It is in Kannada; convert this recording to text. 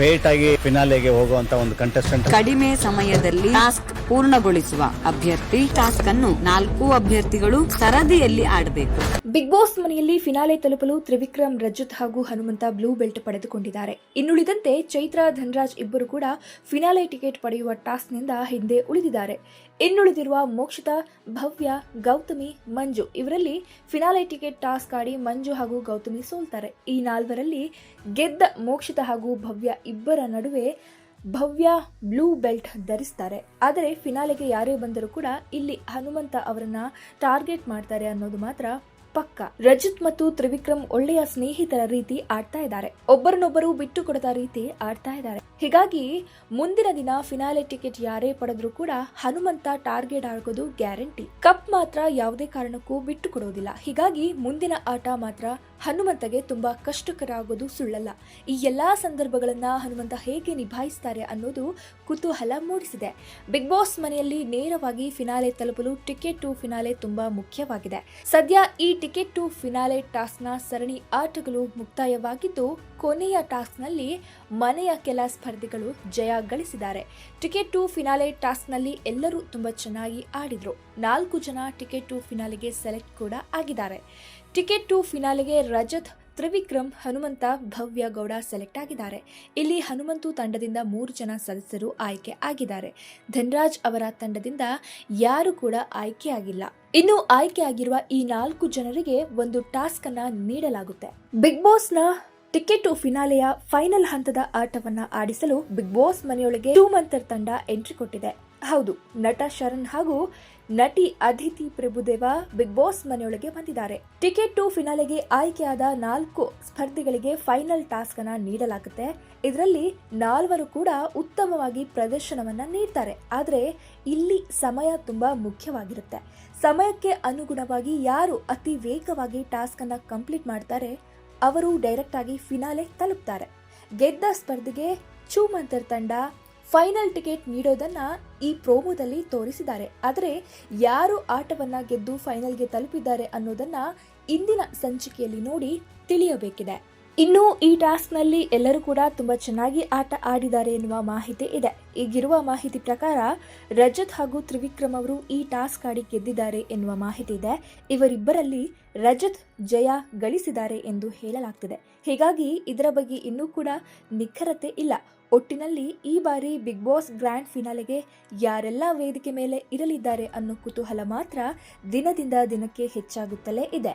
ಸ್ಟ್ರೇಟ್ ಆಗಿ ಫಿನಾಲೆಗೆ ಹೋಗುವಂತ ಒಂದು ಕಂಟೆಸ್ಟೆಂಟ್ ಕಡಿಮೆ ಸಮಯದಲ್ಲಿ ಟಾಸ್ಕ್ ಪೂರ್ಣಗೊಳಿಸುವ ಅಭ್ಯರ್ಥಿ ಟಾಸ್ಕ್ ಅನ್ನು ನಾಲ್ಕು ಅಭ್ಯರ್ಥಿಗಳು ಸರದಿಯಲ್ಲಿ ಆಡಬೇಕು. ಬಿಗ್ ಬಾಸ್ ಮನೆಯಲ್ಲಿ ಫಿನಾಲೆ ತಲುಪಲು ತ್ರಿವಿಕ್ರಮ್ ರಜತ್ ಹಾಗೂ ಹನುಮಂತ ಬ್ಲೂ ಬೆಲ್ಟ್ ಪಡೆದುಕೊಂಡಿದ್ದಾರೆ. ಇನ್ನುಳಿದಂತೆ ಚೈತ್ರ ಧನ್ರಾಜ್ ಇಬ್ಬರು ಕೂಡ ಫಿನಾಲೆ ಟಿಕೆಟ್ ಪಡೆಯುವ ಟಾಸ್ಕ್ನಿಂದ ಹಿಂದೆ ಉಳಿದಿದ್ದಾರೆ. ಇನ್ನುಳಿದಿರುವ ಮೋಕ್ಷಿತ ಭವ್ಯ ಗೌತಮಿ ಮಂಜು ಇವರಲ್ಲಿ ಫಿನಾಲೆ ಟಿಕೆಟ್ ಟಾಸ್ಕ್ ಆಡಿ ಮಂಜು ಹಾಗೂ ಗೌತಮಿ ಸೋಲ್ತಾರೆ. ಈ ನಾಲ್ವರಲ್ಲಿ ಗೆದ್ದ ಮೋಕ್ಷಿತ ಹಾಗೂ ಭವ್ಯ ಇಬ್ಬರ ನಡುವೆ ಭವ್ಯ ಬ್ಲೂ ಬೆಲ್ಟ್ ಧರಿಸ್ತಾರೆ. ಆದರೆ ಫಿನಾಲೆಗೆ ಯಾರೇ ಬಂದರೂ ಕೂಡ ಇಲ್ಲಿ ಹನುಮಂತ ಅವರನ್ನ ಟಾರ್ಗೆಟ್ ಮಾಡ್ತಾರೆ ಅನ್ನೋದು ಮಾತ್ರ ಪಕ್ಕ. ರಜಿತ್ ಮತ್ತು ತ್ರಿವಿಕ್ರಮ್ ಒಳ್ಳೆಯ ಸ್ನೇಹಿತರ ರೀತಿ ಆಡ್ತಾ ಇದ್ದಾರೆ. ಒಬ್ಬರನ್ನೊಬ್ಬರು ಬಿಟ್ಟು ಕೊಡದ ರೀತಿ ಆಡ್ತಾ ಇದ್ದಾರೆ. ಹೀಗಾಗಿ ಮುಂದಿನ ದಿನ ಫಿನಾಲೆ ಟಿಕೆಟ್ ಯಾರೇ ಪಡೆದ್ರೂ ಕೂಡ ಹನುಮಂತ ಟಾರ್ಗೆಟ್ ಆಗೋದು ಗ್ಯಾರಂಟಿ ಕಪ್ ಮಾತ್ರ ಯಾವುದೇ ಕಾರಣಕ್ಕೂ ಬಿಟ್ಟು ಕೊಡೋದಿಲ್ಲ ಹೀಗಾಗಿ ಮುಂದಿನ ಆಟ ಮಾತ್ರ ಹನುಮಂತಗೆ ತುಂಬಾ ಕಷ್ಟಕರ ಆಗೋದು ಸುಳ್ಳಲ್ಲ. ಈ ಎಲ್ಲಾ ಸಂದರ್ಭಗಳನ್ನ ಹನುಮಂತ ಹೇಗೆ ನಿಭಾಯಿಸ್ತಾರೆ ಅನ್ನೋದು ಕುತೂಹಲ ಮೂಡಿಸಿದೆ. ಬಿಗ್ ಬಾಸ್ ಮನೆಯಲ್ಲಿ ನೇರವಾಗಿ ಫಿನಾಲೆ ತಲುಪಲು ಟಿಕೆಟ್ ಟು ಫಿನಾಲೆ ತುಂಬಾ ಮುಖ್ಯವಾಗಿದೆ. ಸದ್ಯ ಈ ಟಿಕೆಟ್ ಟು ಫಿನಾಲೆ ಟಾಸ್ಕ್ನ ಸರಣಿ ಆಟಗಳು ಮುಕ್ತಾಯವಾಗಿದ್ದು, ಕೊನೆಯ ಟಾಸ್ಕ್ನಲ್ಲಿ ಮನೆಯ ಕೆಲ ಸ್ಪರ್ಧಿಗಳು ಜಯ ಗಳಿಸಿದ್ದಾರೆ. ಟಿಕೆಟ್ ಟು ಫಿನಾಲೆ ಟಾಸ್ಕ್ನಲ್ಲಿ ಎಲ್ಲರೂ ತುಂಬಾ ಚೆನ್ನಾಗಿ ಆಡಿದ್ರು. ನಾಲ್ಕು ಜನ ಟಿಕೆಟ್ ಟು ಫಿನಾಲೆಗೆ ಸೆಲೆಕ್ಟ್ ಕೂಡ ಆಗಿದ್ದಾರೆ. ಟಿಕೆಟ್ ಟು ಫಿನಾಲೆಗೆ ರಜತ್, ತ್ರಿವಿಕ್ರಮ್, ಹನುಮಂತ, ಭವ್ಯ ಗೌಡ ಸೆಲೆಕ್ಟ್ ಆಗಿದ್ದಾರೆ. ಇಲ್ಲಿ ಹನುಮಂತು ತಂಡದಿಂದ ಮೂರು ಜನ ಸದಸ್ಯರು ಆಯ್ಕೆ ಆಗಿದ್ದಾರೆ. ಧನ್ರಾಜ್ ಅವರ ತಂಡದಿಂದ ಯಾರು ಕೂಡ ಆಯ್ಕೆಯಾಗಿಲ್ಲ ಇನ್ನು ಆಯ್ಕೆಯಾಗಿರುವ ಈ ನಾಲ್ಕು ಜನರಿಗೆ ಒಂದು ಟಾಸ್ಕ್ ಅನ್ನ ನೀಡಲಾಗುತ್ತೆ. ಬಿಗ್ ಬಾಸ್ನ ಟಿಕೆಟ್ ಫಿನಾಲೆಯ ಫೈನಲ್ ಹಂತದ ಆಟವನ್ನ ಆಡಿಸಲು ಬಿಗ್ ಬಾಸ್ ಮನೆಯೊಳಗೆ ಟೂ ಮಂತರ್ ತಂಡ ಎಂಟ್ರಿ ಕೊಟ್ಟಿದೆ. ಹೌದು, ನಟ ಶರಣ್ ಹಾಗೂ ನಟಿ ಅದಿತಿ ಪ್ರಭುದೇವ ಬಿಗ್ ಬಾಸ್ ಮನೆಯೊಳಗೆ ಬಂದಿದ್ದಾರೆ. ಟಿಕೆಟ್ ಟು ಫಿನಾಲೆಗೆ ಆಯ್ಕೆಯಾದ ನಾಲ್ಕು ಸ್ಪರ್ಧಿಗಳಿಗೆ ಫೈನಲ್ ಟಾಸ್ಕ್ ಅನ್ನ ನೀಡಲಾಗುತ್ತೆ. ಇದರಲ್ಲಿ ನಾಲ್ವರು ಕೂಡ ಉತ್ತಮವಾಗಿ ಪ್ರದರ್ಶನವನ್ನ ನೀಡ್ತಾರೆ. ಆದರೆ ಇಲ್ಲಿ ಸಮಯ ತುಂಬಾ ಮುಖ್ಯವಾಗಿರುತ್ತೆ. ಸಮಯಕ್ಕೆ ಅನುಗುಣವಾಗಿ ಯಾರು ಅತಿ ವೇಗವಾಗಿ ಟಾಸ್ಕ್ ಅನ್ನ ಕಂಪ್ಲೀಟ್ ಮಾಡ್ತಾರೆ ಅವರು ಡೈರೆಕ್ಟ್ ಆಗಿ ಫಿನಾಲೆ ತಲುಪ್ತಾರೆ. ಗೆದ್ದ ಸ್ಪರ್ಧೆಗೆ ಚೂಮಂತರ್ ತಂಡ ಫೈನಲ್ ಟಿಕೆಟ್ ನೀಡೋದನ್ನ ಈ ಪ್ರೋಮೋದಲ್ಲಿ ತೋರಿಸಿದ್ದಾರೆ. ಆದರೆ ಯಾರು ಆಟವನ್ನ ಗೆದ್ದು ಫೈನಲ್ಗೆ ತಲುಪಿದ್ದಾರೆ ಅನ್ನೋದನ್ನ ಇಂದಿನ ಸಂಚಿಕೆಯಲ್ಲಿ ನೋಡಿ ತಿಳಿಯಬೇಕಿದೆ. ಇನ್ನು ಈ ಟಾಸ್ಕ್ನಲ್ಲಿ ಎಲ್ಲರೂ ಕೂಡ ತುಂಬ ಚೆನ್ನಾಗಿ ಆಟ ಆಡಿದ್ದಾರೆ ಎನ್ನುವ ಮಾಹಿತಿ ಇದೆ. ಈಗಿರುವ ಮಾಹಿತಿ ಪ್ರಕಾರ ರಜತ್ ಹಾಗೂ ತ್ರಿವಿಕ್ರಮ್ ಅವರು ಈ ಟಾಸ್ಕ್ ಆಡಿ ಗೆದ್ದಿದ್ದಾರೆ ಎನ್ನುವ ಮಾಹಿತಿ ಇದೆ. ಇವರಿಬ್ಬರಲ್ಲಿ ರಜತ್ ಜಯ ಗಳಿಸಿದ್ದಾರೆ ಎಂದು ಹೇಳಲಾಗ್ತಿದೆ. ಹೀಗಾಗಿ ಇದರ ಬಗ್ಗೆ ಇನ್ನೂ ಕೂಡ ನಿಖರತೆ ಇಲ್ಲ. ಒಟ್ಟಿನಲ್ಲಿ ಈ ಬಾರಿ ಬಿಗ್ ಬಾಸ್ ಗ್ರ್ಯಾಂಡ್ ಫಿನಾಲೆಗೆ ಯಾರೆಲ್ಲ ವೇದಿಕೆ ಮೇಲೆ ಇರಲಿದ್ದಾರೆ ಅನ್ನೋ ಕುತೂಹಲ ಮಾತ್ರ ದಿನದಿಂದ ದಿನಕ್ಕೆ ಹೆಚ್ಚಾಗುತ್ತಲೇ ಇದೆ.